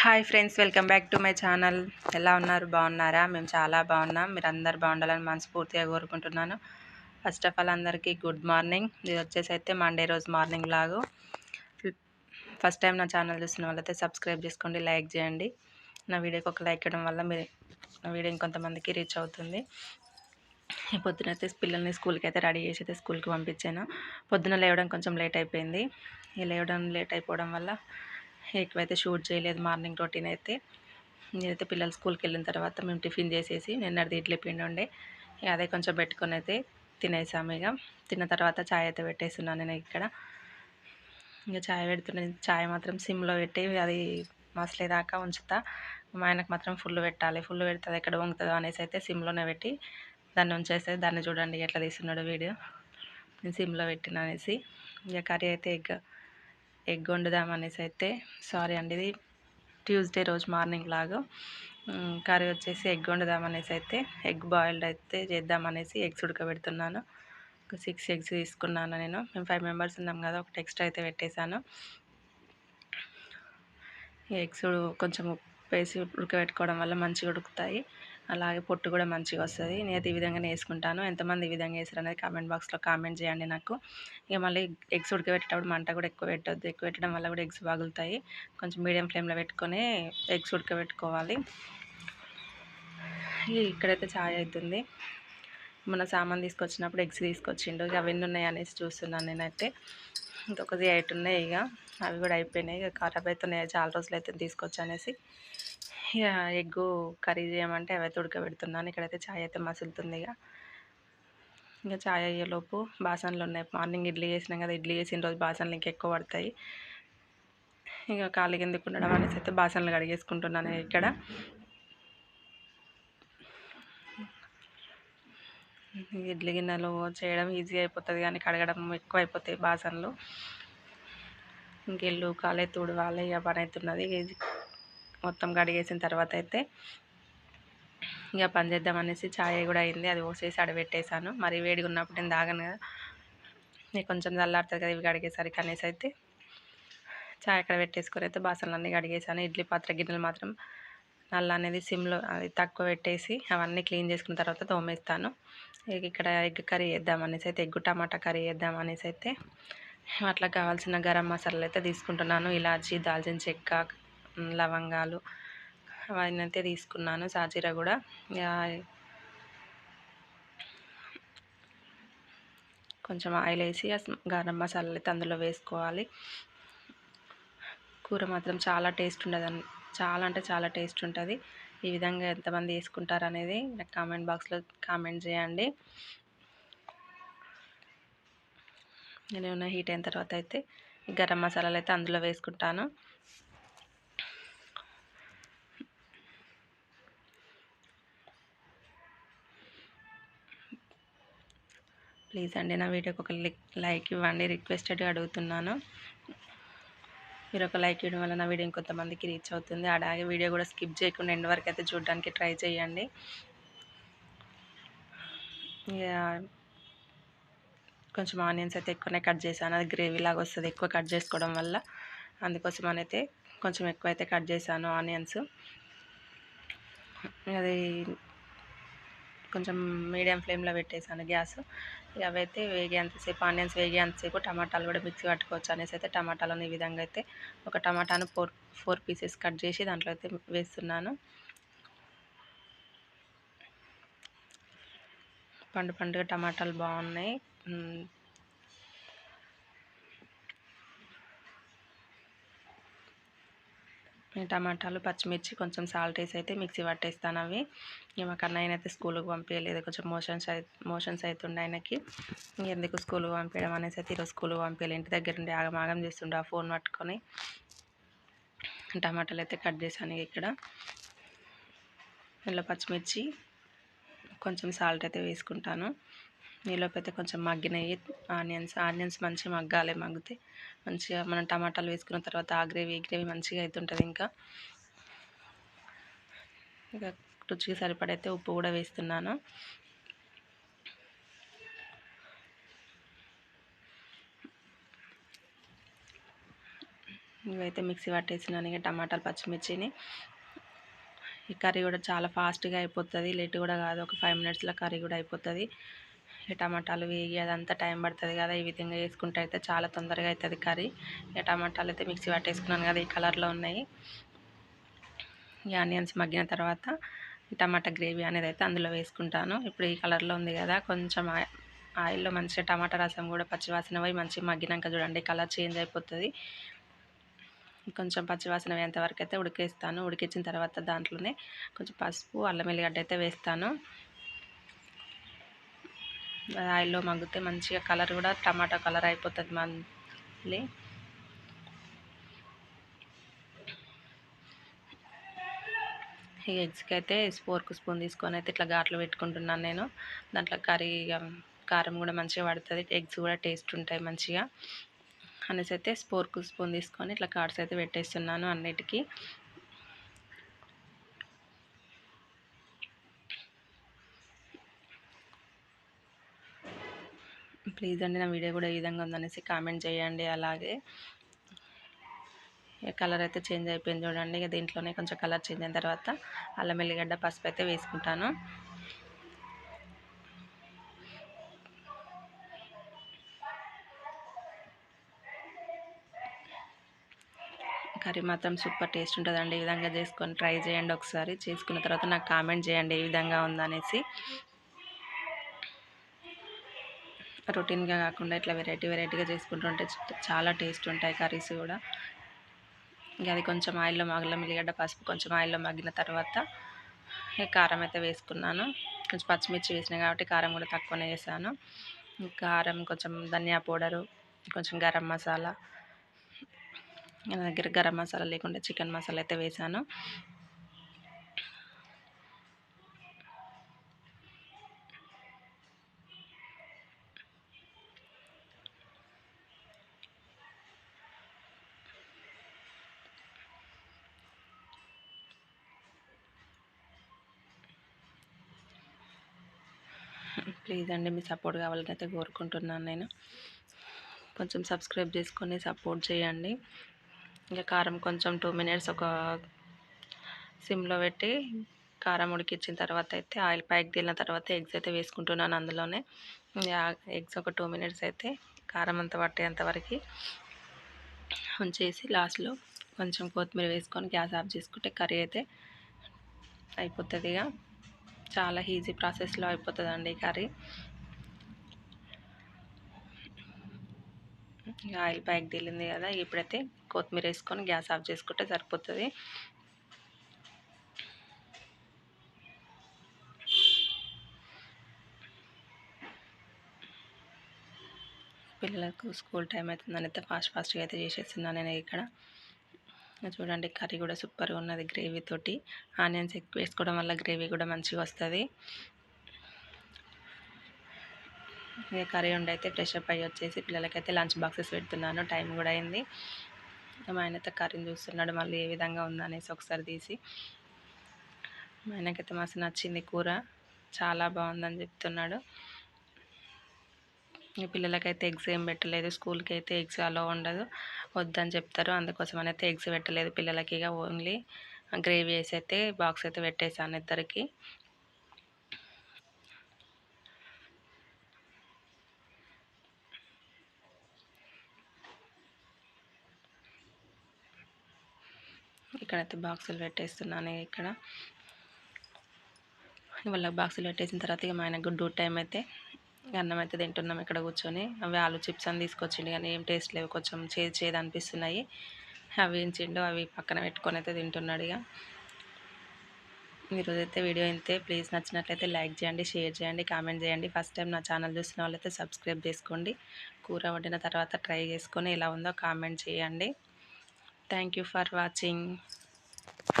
Hi friends welcome back to my channel. ఎలా ఉన్నారు? బాగున్నారా? మేము చాలా బాగున్నాం. మీరు అందరు బాగుండాలని మనస్ఫూర్తిగా కోరుకుంటున్నాను. ఫస్ట్ ఆఫ్ ఆల్ అందరికీ గుడ్ మార్నింగ్ ఇది వచ్చేసి అయితే మండే రోజు మార్నింగ్ లాగు. ఫస్ట్ టైం నా ఛానల్ చూసిన వాళ్ళైతే సబ్స్క్రైబ్ చేసుకోండి లైక్ చేయండి. నా వీడియోకి ఒక లైక్ ఇవ్వడం వల్ల మీరు నా వీడియో ఇంకొంతమందికి రీచ్ అవుతుంది. ఈ పొద్దున అయితే పిల్లల్ని స్కూల్కి అయితే రెడీ చేసి అయితే స్కూల్కి పంపించాను. పొద్దున లేవడం కొంచెం లేట్ అయిపోయింది. ఈ లేవడం లేట్ అయిపోవడం వల్ల ఎక్కువైతే షూట్ చేయలేదు మార్నింగ్ రొటీన్ అయితే. నేనైతే పిల్లలు స్కూల్కి వెళ్ళిన తర్వాత మేము టిఫిన్ చేసేసి నిన్నటిది ఇడ్లీ పిండి ఉండే. ఇక అదే కొంచెం పెట్టుకొని అయితే తినేసాము ఇక. తిన్న తర్వాత చాయ్ అయితే పెట్టేస్తున్నాను నేను ఇక్కడ. ఇంకా చాయ్ పెడుతున్న చాయ్ మాత్రం సిమ్లో పెట్టి అది మసలేదాకా ఉంచుతా. మా ఆయనకు మాత్రం ఫుల్ పెట్టాలి. ఫుల్ పెడితే అది ఎక్కడ వంగుతుందో అనేసి అయితే సిమ్లోనే పెట్టి దాన్ని ఉంచేస్తే దాన్ని చూడండి ఎట్లా తీస్తున్నాడు వీడియో. నేను సిమ్లో పెట్టిన అనేసి. ఇక కర్రీ అయితే ఎగ్ ఎగ్ వండుదాం అనేసి అయితే సారీ అండి. ఇది ట్యూస్డే రోజు మార్నింగ్ లాగా కర్రీ వచ్చేసి ఎగ్ వండుదాం అనేసి అయితే ఎగ్ బాయిల్డ్ అయితే చేద్దాం అనేసి ఎగ్స్ ఉడకబెడుతున్నాను. ఒక సిక్స్ ఎగ్స్ తీసుకున్నాను నేను. మేము ఫైవ్ మెంబర్స్ ఉన్నాం కదా ఒకటి ఎక్స్ట్రా అయితే పెట్టేశాను. ఎగ్స్ కొంచెం ఉప్పు వేసి ఉడకబెట్టుకోవడం వల్ల మంచిగా ఉడుకుతాయి. అలాగే పొట్టు కూడా మంచిగా వస్తుంది. నేనైతే ఈ విధంగా వేసుకుంటాను. ఎంతమంది ఈ విధంగా వేసారు అనేది కామెంట్ బాక్స్లో కామెంట్ చేయండి నాకు. ఇక మళ్ళీ ఎగ్స్ ఉడకబెట్టేటప్పుడు మంట కూడా ఎక్కువ పెట్టద్దు. ఎక్కువ పెట్టడం వల్ల కూడా ఎగ్స్ పగులుతాయి కొంచెం మీడియం ఫ్లేమ్లో పెట్టుకొని ఎగ్స్ ఉడకబెట్టుకోవాలి. ఇక్కడైతే ఛాయ్ అవుతుంది మన సామాన్ తీసుకొచ్చినప్పుడు ఎగ్స్ తీసుకొచ్చిండు. ఇక అవన్నీ ఉన్నాయి అనేసి చూస్తున్నాను నేనైతే. ఇంకొకది ఎయిట్ ఉన్నాయి ఇక. అవి కూడా అయిపోయినాయి. ఇక ఖరాబ్ అవుతున్నాయి చాలా రోజులు అయితే తీసుకొచ్చి అనేసి. ఇక ఎగ్గు కర్రీ చేయమంటే అవైతే ఉడకబెడుతున్నాను. ఇక్కడైతే ఛాయ్ అయితే మసులుతుంది ఇక ఇంకా ఛాయ్ అయ్యేలోపు బాసనలు ఉన్నాయి. మార్నింగ్ ఇడ్లీ చేసినాం కదా ఇడ్లీ చేసిన రోజు బాసనలు ఇంకా ఎక్కువ పడతాయి. ఇక ఖాళీగా కిందకు ఉండడం అనేసి అయితే బాసనలు కడిగేసుకుంటున్నాను ఇక్కడ. ఇడ్లీ గిన్నెలు చేయడం ఈజీ అయిపోతుంది కానీ కడగడం ఎక్కువ అయిపోతాయి బాసనలు. ఇంకెళ్ళు కాలే తుడవాలి ఇక పని అవుతున్నది. మొత్తం కడిగేసిన తర్వాత అయితే ఇక పని చేద్దాం అనేసి ఛాయ్ కూడా అయింది. అది పోసేసి అడబెట్టేశాను మరి వేడిగా ఉన్నప్పుడు నేను తాగను కదా. నేను కొంచెం చల్లారుతుంది కదా ఇవి కడిగేసరికి అనేసి అయితే ఛాయ్ అక్కడ పెట్టేసుకొని అయితే బాసనలు అన్నీ కడిగేసాను ఇడ్లీ పాత్ర గిన్నెలు మాత్రం నల్ల అనేది సిమ్లో అది తక్కువ పెట్టేసి అవన్నీ క్లీన్ చేసుకున్న తర్వాత తోమేస్తాను. ఇక్కడ ఎగ్ కర్రీ వేద్దాం అనేసి అయితే ఎగ్గు టమాటా కర్రీ వేద్దాం అనేసి అయితే అట్లా కావాల్సిన గరం మసాలాలు అయితే తీసుకుంటున్నాను. ఇలాచి దాల్చిన చెక్క లవంగాలు అవన్నీ తీసుకున్నాను. సాజీర కూడా. కొంచెం ఆయిల్ వేసి గరం మసాలాలు అయితే అందులో వేసుకోవాలి. కూర మాత్రం చాలా టేస్ట్ ఉండదు చాలా అంటే చాలా టేస్ట్ ఉంటుంది. ఈ విధంగా ఎంతమంది వేసుకుంటారు అనేది నాకు కామెంట్ బాక్స్లో కామెంట్ చేయండి. నేను హీట్ అయిన తర్వాత అయితే గరం మసాలాలు అయితే అందులో వేసుకుంటాను. ప్లీజ్ అండి నా వీడియోకి ఒక లైక్ ఇవ్వండి. రిక్వెస్టెడ్గా అడుగుతున్నాను. మీరు ఒక లైక్ ఇవ్వడం వల్ల నా వీడియో ఇంకొంతమందికి రీచ్ అవుతుంది. అలాగే వీడియో కూడా స్కిప్ చేయకుండా ఎండ్ వరకు అయితే చూడడానికి ట్రై చేయండి. కొంచెం ఆనియన్స్ అయితే ఎక్కువనే కట్ చేశాను. అది గ్రేవీ లాగా వస్తుంది ఎక్కువ కట్ చేసుకోవడం వల్ల. అందుకోసం అయితే కొంచెం ఎక్కువ అయితే కట్ చేశాను ఆనియన్స్. అది కొంచెం మీడియం ఫ్లేమ్లో పెట్టేశాను గ్యాస్. ఇక అవైతే వేగేంతసేపు ఆనియన్స్ వేగేంతసేపు టమాటాలు కూడా మిక్సీ పట్టుకోవచ్చు అనేసి అయితే టమాటాలను ఈ విధంగా అయితే ఒక టమాటాను ఫోర్ ఫోర్ పీసెస్ కట్ చేసి దాంట్లో అయితే వేస్తున్నాను. పండు పండుగ టమాటాలు బాగున్నాయి. టమాటాలు పచ్చిమిర్చి కొంచెం సాల్ట్ వేసి అయితే మిక్సీ పట్టేస్తాను అవి. మా కన్నయ్యన అయితే స్కూల్కి పంపించలేదు కొంచెం మోషన్స్ మోషన్స్ అవుతుండే ఆయనకి. ఎందుకు స్కూల్కి పంపించడం అనేసి అయితే ఈరోజు స్కూల్కి పంపించాలి ఇంటి దగ్గర ఉండి ఆగమాగం చేస్తుండే ఆ ఫోన్ పట్టుకొని. టమాటాలు అయితే కట్ చేశాను ఇక్కడ. ఇందులో పచ్చిమిర్చి కొంచెం సాల్ట్ అయితే వేసుకుంటాను. నీలోపు కొంచెం మగ్గినాయి ఆనియన్స్ ఆనియన్స్ మంచిగా మగ్గాలి మగ్గితే మంచిగా మనం టమాటాలు వేసుకున్న తర్వాత ఆ గ్రేవీ ఈ గ్రేవీ మంచిగా అవుతుంటుంది ఇంకా. ఇంకా రుచికి సరిపడైతే ఉప్పు కూడా వేస్తున్నాను. ఇవైతే మిక్సీ పట్టేసినాను ఇక టమాటాలు పచ్చిమిర్చిని. ఈ కర్రీ కూడా చాలా ఫాస్ట్గా అయిపోతుంది లేట్ కూడా కాదు ఒక ఫైవ్ మినిట్స్లో కర్రీ కూడా అయిపోతుంది. టమాటాలు వేగి అదంతా టైం పడుతుంది కదా ఈ విధంగా వేసుకుంటే అయితే చాలా తొందరగా అవుతుంది కర్రీ. ఇక టమాటాలు అయితే మిక్సీ పట్టేసుకున్నాను కదా ఈ కలర్లో ఉన్నాయి. ఈ ఆనియన్స్ మగ్గిన తర్వాత ఈ టమాటా గ్రేవీ అనేది అయితే అందులో వేసుకుంటాను. ఇప్పుడు ఈ కలర్లో ఉంది కదా కొంచెం ఆయిల్లో మంచిగా టమాటా రసం కూడా పచ్చివాసన పోయి మంచిగా మగ్గినాక చూడండి కలర్ చేంజ్ అయిపోతుంది. కొంచెం పచ్చివాసన వేంత వరకు అయితే ఉడికేస్తాను. ఉడికించిన తర్వాత దాంట్లోనే కొంచెం పసుపు అల్లం వెల్లిగడ్డ అయితే వేస్తాను. ఆయిల్లో మగ్గితే మంచిగా కలర్ కూడా టమాటా కలర్ అయిపోతుంది మళ్ళీ. ఈ ఎగ్స్కి అయితే ఫోర్క్ స్పూన్ తీసుకొని అయితే ఇట్లా ఘాట్లు పెట్టుకుంటున్నాను నేను. దాంట్లో కర్రీ కారం కూడా మంచిగా పడుతుంది. ఎగ్స్ కూడా టేస్ట్ ఉంటాయి మంచిగా. అనేసి అయితే ఫోర్క్ స్పూన్ తీసుకొని ఇట్లా కార్డ్స్ అయితే పెట్టేస్తున్నాను అన్నిటికీ. ప్లీజ్ అండి నా వీడియో కూడా ఈ విధంగా ఉందనేసి కామెంట్ చేయండి అలాగే. కలర్ అయితే చేంజ్ అయిపోయింది చూడండి ఇక దీంట్లోనే కొంచెం కలర్ చేంజ్ అయిన తర్వాత అల్లం ఎల్లిగడ్డ పసుపు అయితే వేసుకుంటాను. కర్రీ మాత్రం సూపర్ టేస్ట్ ఉంటుందండి ఈ విధంగా చేసుకొని ట్రై చేయండి ఒకసారి. చేసుకున్న తర్వాత నాకు కామెంట్ చేయండి ఏ విధంగా ఉందనేసి. రొటీన్గా కాకుండా ఇట్లా వెరైటీ వెరైటీగా చేసుకుంటుంటే చాలా టేస్ట్ ఉంటాయి కర్రీస్ కూడా. ఇక అది కొంచెం ఆయిల్లో మగలం మిల్లిగడ్డ పసుపు కొంచెం ఆయిల్లో మగ్గిన తర్వాత కారం అయితే వేసుకున్నాను. కొంచెం పచ్చిమిర్చి వేసిన కాబట్టి కారం కూడా తక్కువనే వేసాను. కారం కొంచెం ధనియా పౌడరు కొంచెం గరం మసాలా నా దగ్గర గరం మసాలా లేకుండా చికెన్ మసాలా అయితే వేసాను. ప్లీజ్ అండి మీ సపోర్ట్ కావాలని అయితే కోరుకుంటున్నాను నేను. కొంచెం సబ్స్క్రైబ్ చేసుకొని సపోర్ట్ చేయండి. ఇంకా కారం కొంచెం టూ మినిట్స్ ఒక సిమ్లో పెట్టి కారం ఉడికిచ్చిన తర్వాత అయితే ఆయిల్ పైకి తిన్న తర్వాత ఎగ్స్ అయితే వేసుకుంటున్నాను అందులోనే. ఎగ్స్ ఒక టూ మినిట్స్ అయితే కారం అంతా పట్టేంత వరకు ఉంచేసి లాస్ట్లో కొంచెం కొత్తిమీర వేసుకొని గ్యాస్ ఆఫ్ చేసుకుంటే కర్రీ అయితే అయిపోతుంది ఇక చాలా ఈజీ ప్రాసెస్లో అయిపోతుందండి ఈ కర్రీ. ఆయిల్ ప్యాక్ తేలింది కదా ఇప్పుడైతే కొత్తిమీర వేసుకొని గ్యాస్ ఆఫ్ చేసుకుంటే సరిపోతుంది. పిల్లలకు స్కూల్ టైం అవుతుందని అయితే ఫాస్ట్ ఫాస్ట్గా అయితే చేసేస్తున్నాను నేను ఇక్కడ చూడండి కర్రీ కూడా సూపర్గా ఉన్నది గ్రేవీ తోటి. ఆనియన్స్ ఎక్కువ వేసుకోవడం వల్ల గ్రేవీ కూడా మంచిగా వస్తుంది. ఇక కర్రీ ఉండి అయితే ఫ్రెష్ అప్ అయ్యి వచ్చేసి పిల్లలకైతే లంచ్ బాక్సెస్ పెడుతున్నాను. టైం కూడా అయింది. మా ఆయనతో కర్రీని చూస్తున్నాడు మళ్ళీ ఏ విధంగా ఉందనేసి ఒకసారి తీసి. మా ఆయనకైతే మస్తు నచ్చింది కూర. చాలా బాగుందని చెప్తున్నాడు. పిల్లలకైతే ఎగ్స్ ఏం పెట్టలేదు స్కూల్కి అయితే ఎగ్స్ అలో ఉండదు వద్దని చెప్తారు. అందుకోసం అయితే ఎగ్స్ పెట్టలేదు. పిల్లలకి ఇక ఓన్లీ గ్రేవీ వేసి అయితే బాక్స్ అయితే పెట్టేశాను ఇద్దరికి. ఇక్కడైతే బాక్సులు పెట్టేస్తున్నాను ఇక్కడ. వాళ్ళకి బాక్సులు పెట్టేసిన తర్వాత ఇక మా ఆయనకు డ్యూటీ టైం అయితే అన్నం అయితే తింటున్నాం ఇక్కడ కూర్చొని. అవి ఆలు చిప్స్ అని తీసుకొచ్చిండు కానీ ఏం టేస్ట్ లేవు. కొంచెం చేదు చేదు అనిపిస్తున్నాయి. అవి వేయించిండు అవి పక్కన పెట్టుకొని అయితే తింటున్నాడు ఇక. ఈరోజు అయితే వీడియో అయితే ప్లీజ్ నచ్చినట్లయితే లైక్ చేయండి షేర్ చేయండి కామెంట్ చేయండి. ఫస్ట్ టైం నా ఛానల్ చూసిన వాళ్ళైతే సబ్స్క్రైబ్ చేసుకోండి. కూర వండిన తర్వాత ట్రై చేసుకొని ఎలా ఉందో కామెంట్ చేయండి. Thank you for watching.